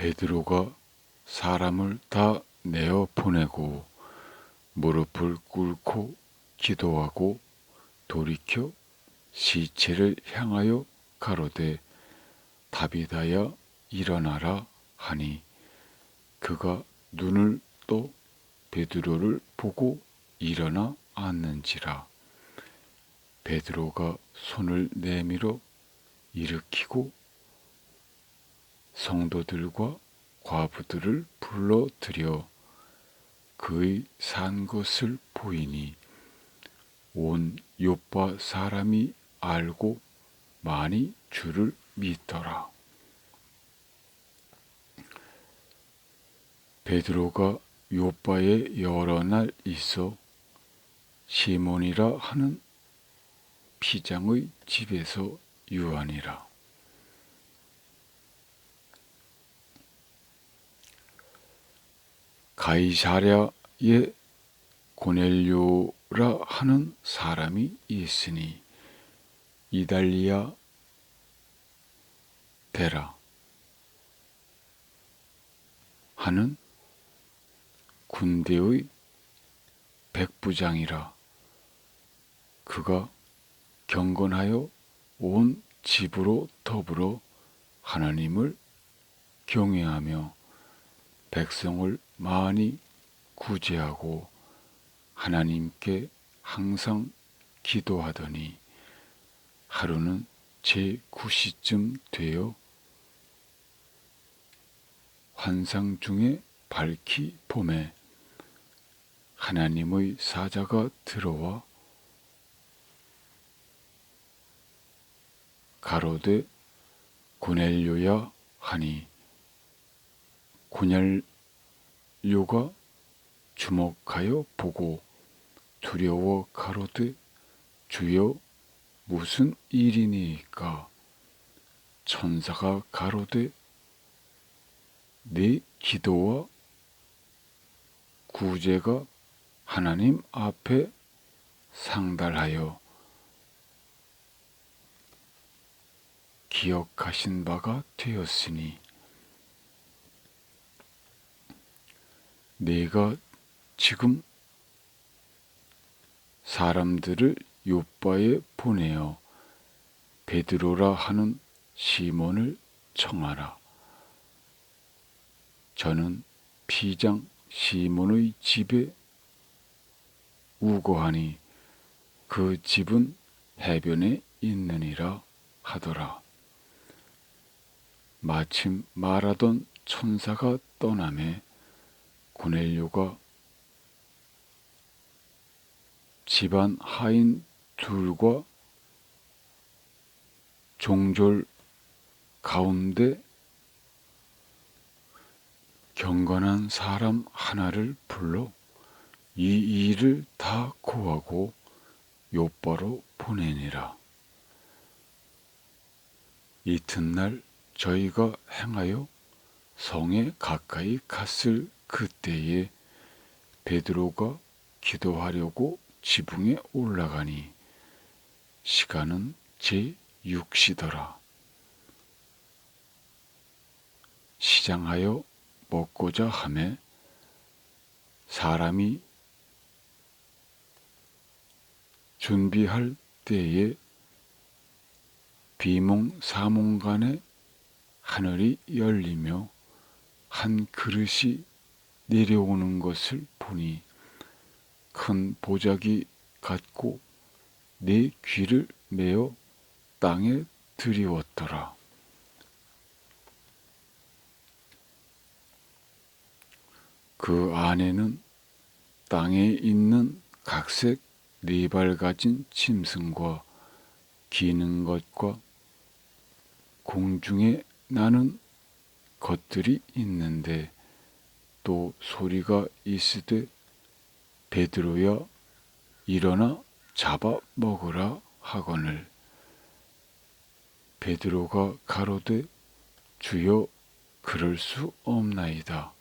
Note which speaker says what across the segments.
Speaker 1: 베드로가 사람을 다 내어 보내고 무릎을 꿇고 기도하고 돌이켜 시체를 향하여 가로되 다비다야 일어나라. 하니 그가 눈을 떠 베드로를 보고 일어나 앉는지라. 베드로가 손을 내밀어 일으키고 성도들과 과부들을 불러들여 그의 산 것을 보이니 온 요파 사람이 알고 많이 주를 믿더라. 베드로가 요파에 여러 날 있어 시몬이라 하는 피장의 집에서 유하니라. 가이사랴에 고넬료라 하는 사람이 있으니 이달리아 데라 하는 군대의 백부장이라 그가 경건하여 온 집으로 더불어 하나님을 경외하며 백성을 많이 구제하고 하나님께 항상 기도하더니 하루는 제 9시쯤 되어 환상 중에 밝히 봄에 하나님의 사자가 들어와 가로되 고넬료야 하니 고넬 료가 주목하여 보고 두려워 가로되 주여 무슨 일이니까? 천사가 가로되 네 기도와 구제가 하나님 앞에 상달하여 기억하신 바가 되었으니 내가 지금 사람들을 요바에 보내어 베드로라 하는 시몬을 청하라. 저는 피장 시몬의 집에 우거하니 그 집은 해변에 있느니라 하더라. 마침 말하던 천사가 떠남에 고넬료가 집안 하인 둘과 종졸 가운데 경건한 사람 하나를 불러 이 일을 다 고하고 요바로 보내니라. 이튿날 저희가 행하여 성에 가까이 갔을 그때에 베드로가 기도하려고 지붕에 올라가니 시간은 제 6시더라. 시장하여 먹고자 함에 사람이 준비할 때에 비몽 사몽간에 하늘이 열리며 한 그릇이 내려오는 것을 보니 큰 보자기 같고 내 귀를 메어 땅에 들이웠더라. 그 안에는 땅에 있는 각색 네 발 가진 짐승과 기는 것과 공중에 나는 것들이 있는데 또 소리가 있으되 베드로야 일어나 잡아 먹으라 하거늘. 베드로가 가로되 주여 그럴 수 없나이다.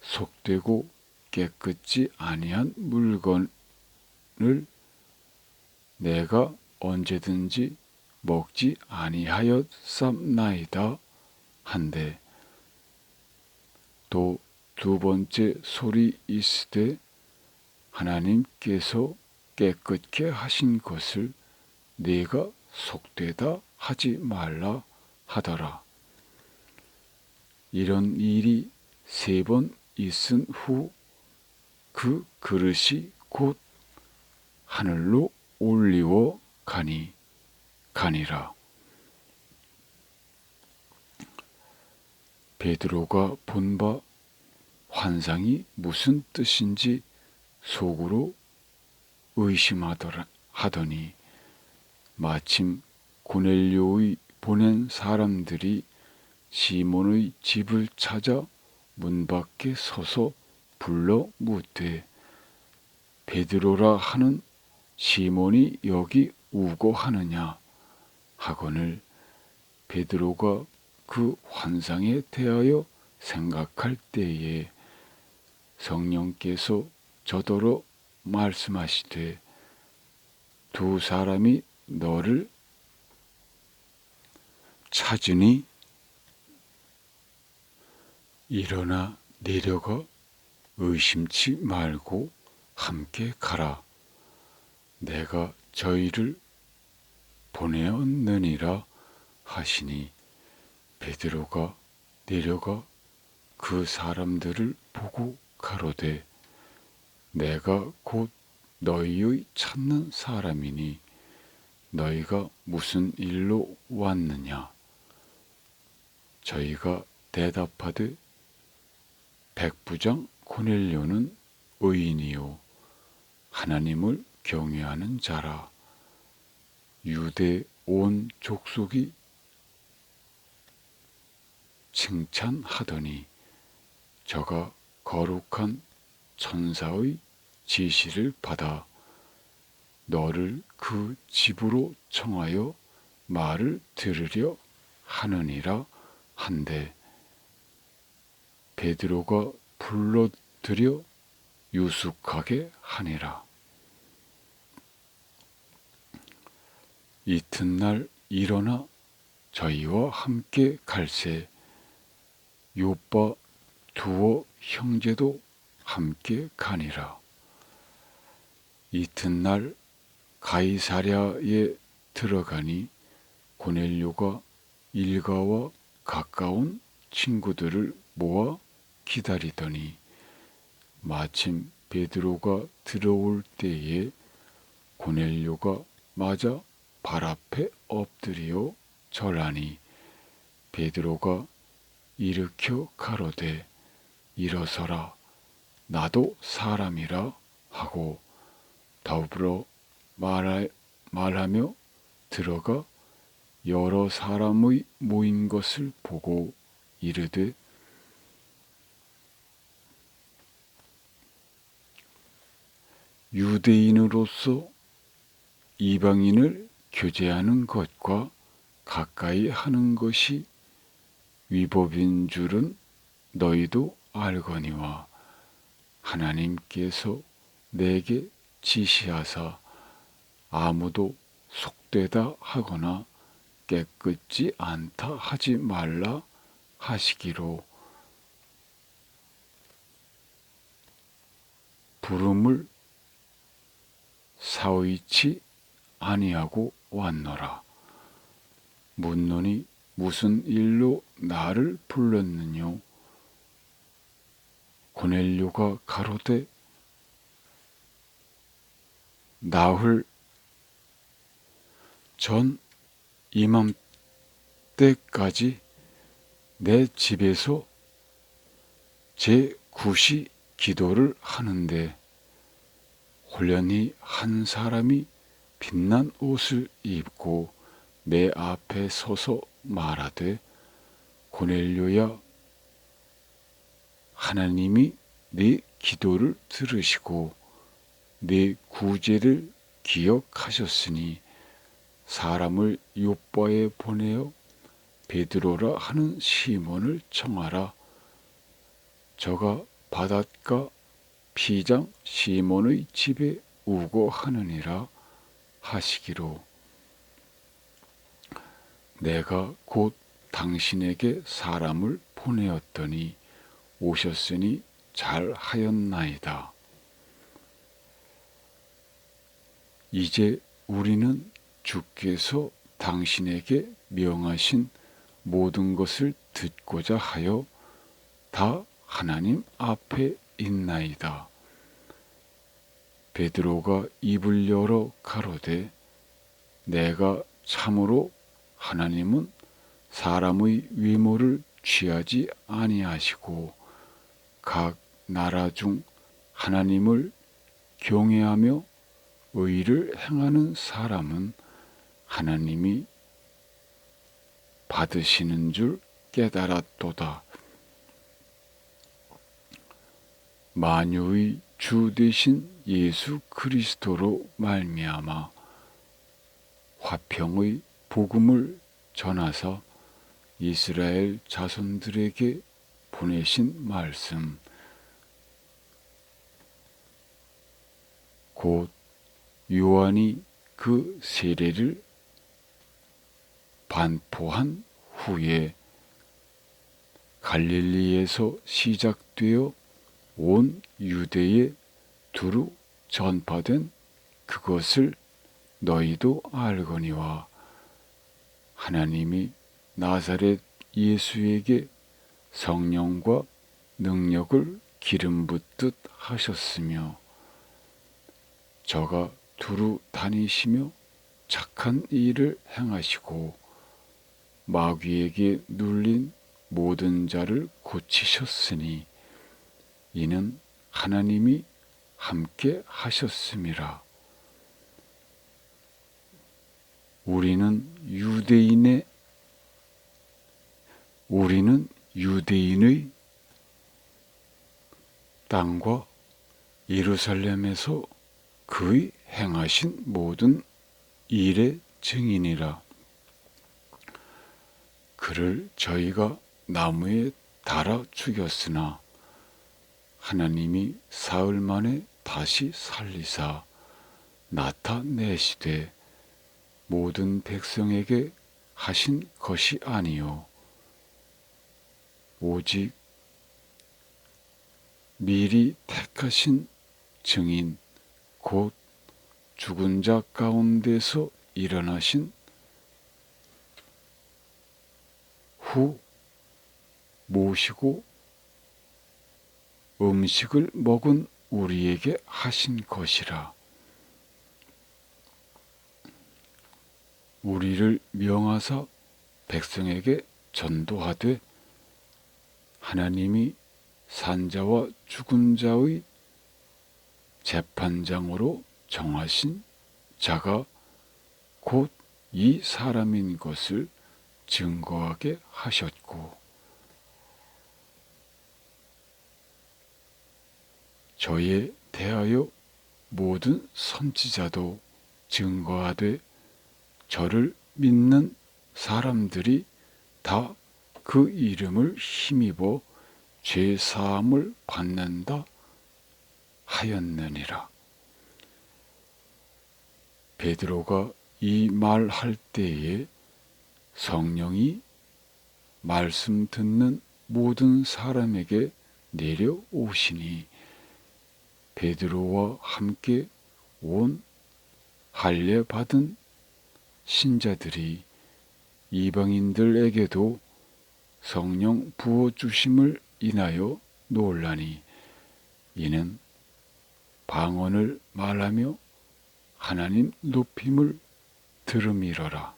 Speaker 1: 속되고 깨끗지 아니한 물건을 내가 언제든지 먹지 아니하였삼나이다. 한데 또 두 번째 소리 있으되 하나님께서 깨끗게 하신 것을 네가 속되다 하지 말라 하더라. 이런 일이 세 번 있은 후 그 그릇이 곧 하늘로 올리워 가니 가니라. 베드로가 본 바 환상이 무슨 뜻인지 속으로 의심하더라 하더니 마침 고넬료의 보낸 사람들이 시몬의 집을 찾아 문 밖에 서서 불러 묻되 베드로라 하는 시몬이 여기 우고 하느냐? 하거늘 베드로가 그 환상에 대하여 생각할 때에 성령께서 저더러 말씀하시되 두 사람이 너를 찾으니 일어나 내려가 의심치 말고 함께 가라. 내가 저희를 보내었느니라 하시니 베드로가 내려가 그 사람들을 보고 가로되 내가 곧 너희의 찾는 사람이니 너희가 무슨 일로 왔느냐? 저희가 대답하되 백부장 고넬료는 의인이요 하나님을 경외하는 자라. 유대 온 족속이 칭찬하더니 저가 거룩한 천사의 지시를 받아 너를 그 집으로 청하여 말을 들으려 하느니라 한데 베드로가 불러들여 유숙하게 하니라. 이튿날 일어나 저희와 함께 갈새 요빠 두어 형제도 함께 가니라. 이튿날 가이사랴에 들어가니 고넬료가 일가와 가까운 친구들을 모아 기다리더니 마침 베드로가 들어올 때에 고넬료가 맞아 발 앞에 엎드려 절하니 베드로가 일으켜 가로되 일어서라. 나도 사람이라 하고 더불어 말하, 말하며 들어가 여러 사람의 모인 것을 보고 이르되 유대인으로서 이방인을 교제하는 것과 가까이 하는 것이 위법인 줄은 너희도 알거니와 하나님께서 내게 지시하사 아무도 속되다 하거나 깨끗지 않다 하지 말라 하시기로 부름을 사의치 아니하고 왔노라. 묻노니 무슨 일로 나를 불렀느뇨? 고넬료가 가로되 나흘 전 이맘때까지 내 집에서 제 구시 기도를 하는데 홀연히 한 사람이 빛난 옷을 입고 내 앞에 서서 말하되 고넬료야 하나님이 네 기도를 들으시고 네 구제를 기억하셨으니 사람을 요바에 보내어 베드로라 하는 시몬을 청하라. 저가 바닷가 피장 시몬의 집에 우고 하느니라 하시기로 내가 곧 당신에게 사람을 보내었더니 오셨으니 잘 하였나이다. 이제 우리는 주께서 당신에게 명하신 모든 것을 듣고자 하여 다 하나님 앞에 있나이다. 베드로가 입을 열어 가로되 내가 참으로 하나님은 사람의 외모를 취하지 아니하시고 각 나라 중 하나님을 경외하며 의를 행하는 사람은 하나님이 받으시는 줄 깨달았도다. 만유의 주 되신 예수 그리스도로 말미암아 화평의 복음을 전하사 이스라엘 자손들에게 보내신 말씀. 곧 요한이 그 세례를 반포한 후에 갈릴리에서 시작되어 온 유대에 두루 전파된 그것을 너희도 알거니와 하나님이 나사렛 예수에게 성령과 능력을 기름 붓듯 하셨으며 저가 두루 다니시며 착한 일을 행하시고 마귀에게 눌린 모든 자를 고치셨으니 이는 하나님이 함께 하셨음이라. 우리는 유대인의 우리는 유대인의 땅과 예루살렘에서 그의 행하신 모든 일의 증인이라. 그를 저희가 나무에 달아 죽였으나 하나님이 사흘 만에 다시 살리사 나타내시되 모든 백성에게 하신 것이 아니요 오직 미리 택하신 증인 곧 죽은 자 가운데서 일어나신 후 모시고 음식을 먹은 우리에게 하신 것이라. 우리를 명하사 백성에게 전도하되 하나님이 산자와 죽은 자의 재판장으로 정하신 자가 곧 이 사람인 것을 증거하게 하셨고 저에 대하여 모든 선지자도 증거하되 저를 믿는 사람들이 다 그 이름을 힘입어 죄 사함을 받는다 하였느니라. 베드로가 이 말할 때에 성령이 말씀 듣는 모든 사람에게 내려오시니 베드로와 함께 온 할례 받은 신자들이 이방인들에게도 성령 부어 주심을 인하여 놀라니 이는 방언을 말하며 하나님 높임을 들음이러라.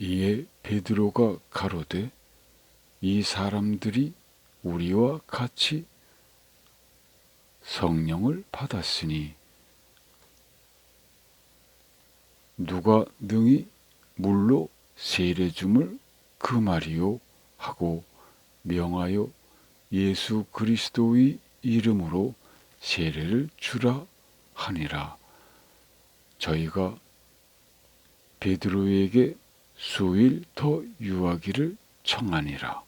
Speaker 1: 이에 베드로가 가로되 이 사람들이 우리와 같이 성령을 받았으니 누가 능히 물로 세례줌을 그 말이요 하고 명하여 예수 그리스도의 이름으로 세례를 주라 하니라. 저희가 베드로에게 수일 더 유하기를 청하니라.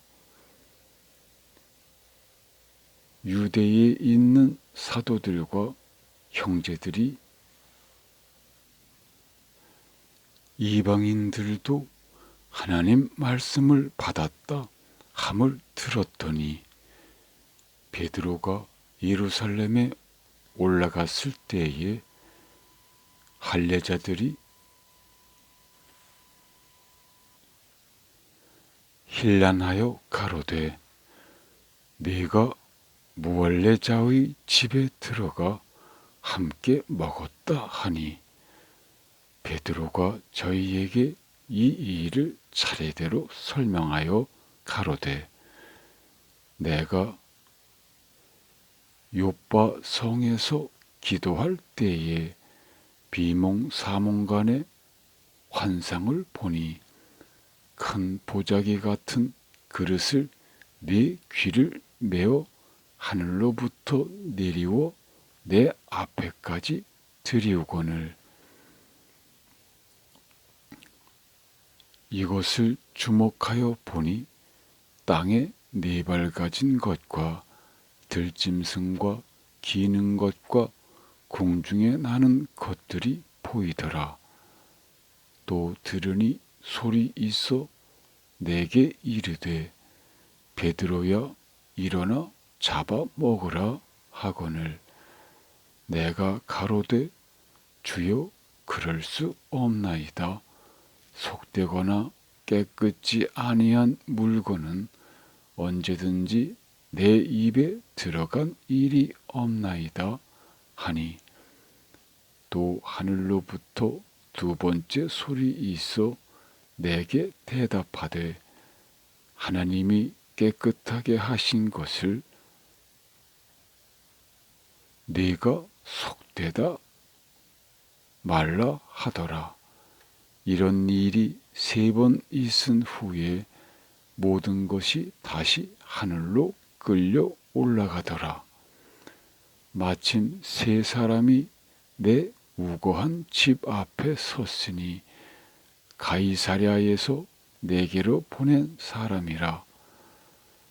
Speaker 1: 유대에 있는 사도들과 형제들이 이방인들도 하나님 말씀을 받았다 함을 들었더니 베드로가 예루살렘에 올라갔을 때에 할례자들이 힐난하여 가로되 네가 무할례자의 집에 들어가 함께 먹었다 하니 베드로가 저희에게 이 일을 차례대로 설명하여 가로되 내가 요빠 성에서 기도할 때에 비몽 사몽간에 환상을 보니 큰 보자기 같은 그릇을 네 귀를 메어 하늘로부터 내리워 내 앞에까지 들이우거늘 이것을 주목하여 보니 땅에 네 발 가진 것과 들짐승과 기는 것과 공중에 나는 것들이 보이더라. 또 들으니 소리 있어 내게 이르되 베드로야 일어나 잡아 먹으라 하거늘 내가 가로되 주여 그럴 수 없나이다. 속되거나 깨끗지 아니한 물건은 언제든지 내 입에 들어간 일이 없나이다 하니 또 하늘로부터 두 번째 소리 있어 내게 대답하되 하나님이 깨끗하게 하신 것을 네가 속되다 말라 하더라. 이런 일이 세 번 있은 후에 모든 것이 다시 하늘로 끌려 올라가더라. 마침 세 사람이 내 우거한 집 앞에 섰으니 가이사랴에서 내게로 보낸 사람이라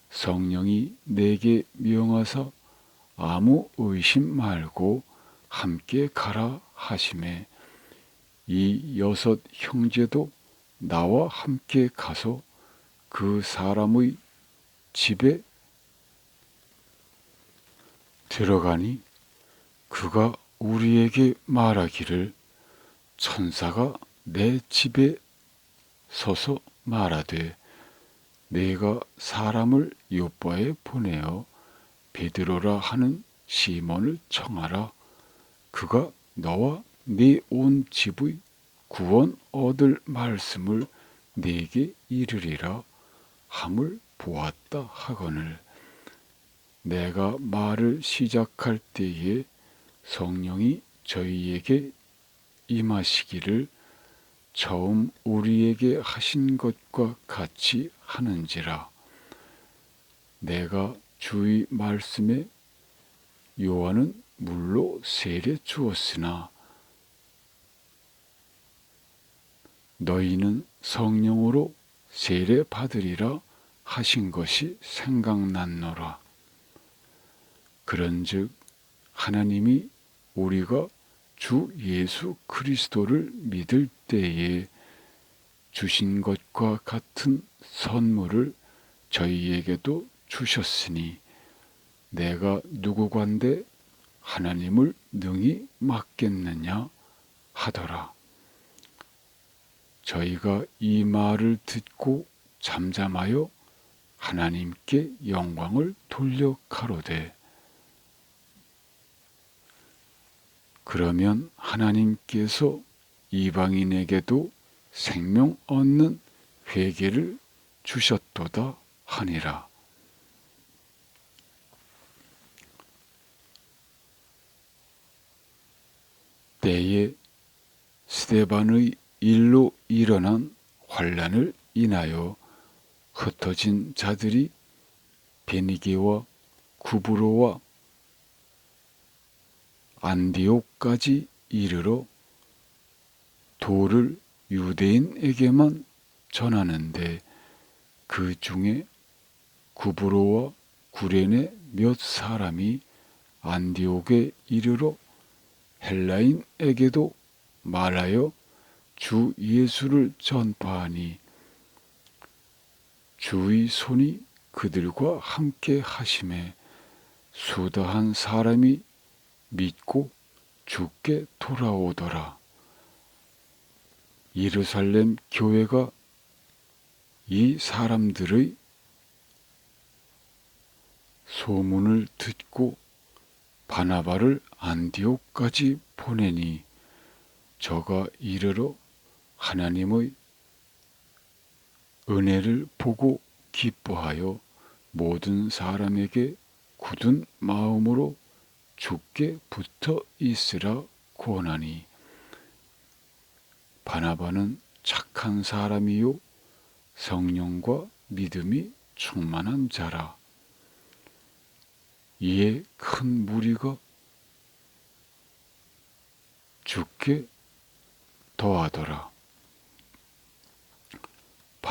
Speaker 1: 성령이 내게 명하사 아무 의심 말고 함께 가라 하심에 이 여섯 형제도 나와 함께 가서 그 사람의 집에 들어가니 그가 우리에게 말하기를 천사가 내 집에 서서 말하되 내가 사람을 요바에 보내어 베드로라 하는 시몬을 청하라. 그가 너와 네온 집의 구원 얻을 말씀을 네게 이르리라 함을 보았다 하거늘 내가 말을 시작할 때에 성령이 저희에게 임하시기를 처음 우리에게 하신 것과 같이 하는지라. 내가 주의 말씀에 요한은 물로 세례 주었으나 너희는 성령으로 세례 받으리라 하신 것이 생각났노라. 그런즉 하나님이 우리가 주 예수 그리스도를 믿을 때에 주신 것과 같은 선물을 저희에게도 주셨으니 내가 누구관데 하나님을 능히 맡겠느냐 하더라. 저희가 이 말을 듣고 잠잠하여 하나님께 영광을 돌려 가로되 그러면 하나님께서 이방인에게도 생명 얻는 회개를 주셨도다 하니라. 때에 스테반의 일로 일어난 환란을 인하여 흩어진 자들이 베니게와 구브로와 안디옥까지 이르러 도를 유대인에게만 전하는데 그 중에 구브로와 구레네 몇 사람이 안디옥에 이르러 헬라인에게도 말하여 주 예수를 전파하니 주의 손이 그들과 함께 하심에 수다한 사람이 믿고 죽게 돌아오더라. 예루살렘 교회가 이 사람들의 소문을 듣고 바나바를 안디옥까지 보내니 저가 이르러 하나님의 은혜를 보고 기뻐하여 모든 사람에게 굳은 마음으로 죽게 붙어 있으라 권하니 바나바는 착한 사람이요 성령과 믿음이 충만한 자라 이에 큰 무리가 죽게 더하더라.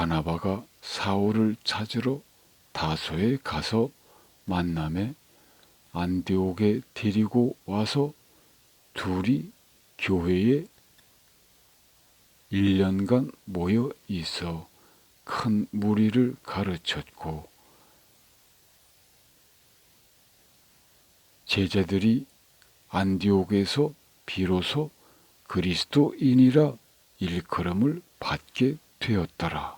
Speaker 1: 바나바가 사울을 찾으러 다소에 가서 만남에 안디옥에 데리고 와서 둘이 교회에 1년간 모여 있어 큰 무리를 가르쳤고 제자들이 안디옥에서 비로소 그리스도인이라 일컬음을 받게 되었더라.